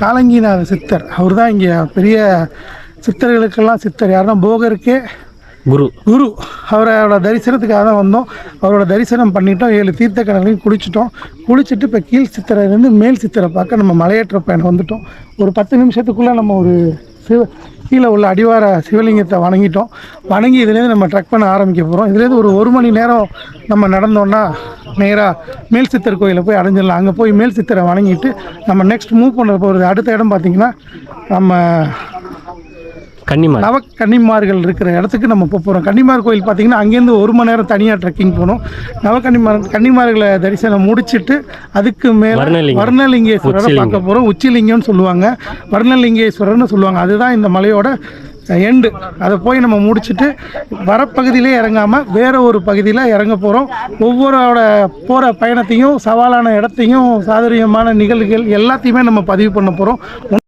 காலங்கிநாத சித்தர். அவர் தான் இங்கே பெரிய சித்தர்களுக்கெல்லாம் சித்தர். யாருன்னா போகருக்கே குரு. குரு. அவரோட தரிசனத்துக்காக தான் வந்தோம். அவரோட தரிசனம் பண்ணிட்டோம். ஏழு தீர்த்த கடலையும் குளிச்சிட்டோம். குளிச்சுட்டு இப்போ கீழ் சித்தரையிலேருந்து மேல் சித்தரை பார்க்க நம்ம மலையேற்ற பயணம் வந்துட்டோம். ஒரு பத்து நிமிஷத்துக்குள்ளே நம்ம ஒரு சிவ கீழே உள்ள அடிவார சிவலிங்கத்தை வணங்கிட்டோம். வணங்கி இதுலேருந்து நம்ம ட்ரக் பண்ண ஆரம்பிக்க போகிறோம் இதுலேருந்து ஒரு ஒரு மணி நேரம் நம்ம நடந்தோம்னா நேராக மேல் சித்தர் கோயிலை போய் அடைஞ்சிடலாம். அங்கே போய் மேல் சித்தரை வணங்கிட்டு நம்ம நெக்ஸ்ட் மூவ் பண்ண போகிறது அடுத்த இடம் பார்த்திங்கன்னா நம்ம கன்னிமார். நவ கன்னிமார்கள் இருக்கிற இடத்துக்கு நம்ம போக போகிறோம் கன்னிமார் கோயில் பார்த்தீங்கன்னா அங்கேருந்து ஒரு மணி நேரம் தனியாக ட்ரெக்கிங் போகணும். நவ கன்னிமார் கன்னிமார்களை தரிசனம் முடிச்சிட்டு அதுக்கு மேலே. வர்ணலிங்கேஸ்வரரை. பார்க்க போகிறோம் உச்சிலிங்கம்னு சொல்லுவாங்க. வர்ணலிங்கேஸ்வரர்னு சொல்லுவாங்க. அதுதான் இந்த மலையோட எண்டு அதை போய் நம்ம முடிச்சுட்டு வரப்பகுதியிலே இறங்காமல் வேற ஒரு பகுதியில் இறங்க போகிறோம் ஒவ்வொருவோட போகிற பயணத்தையும் சவாலான இடத்தையும் சாதுரியமான நிகழ்வுகள் எல்லாத்தையுமே நம்ம பதிவு பண்ண போகிறோம்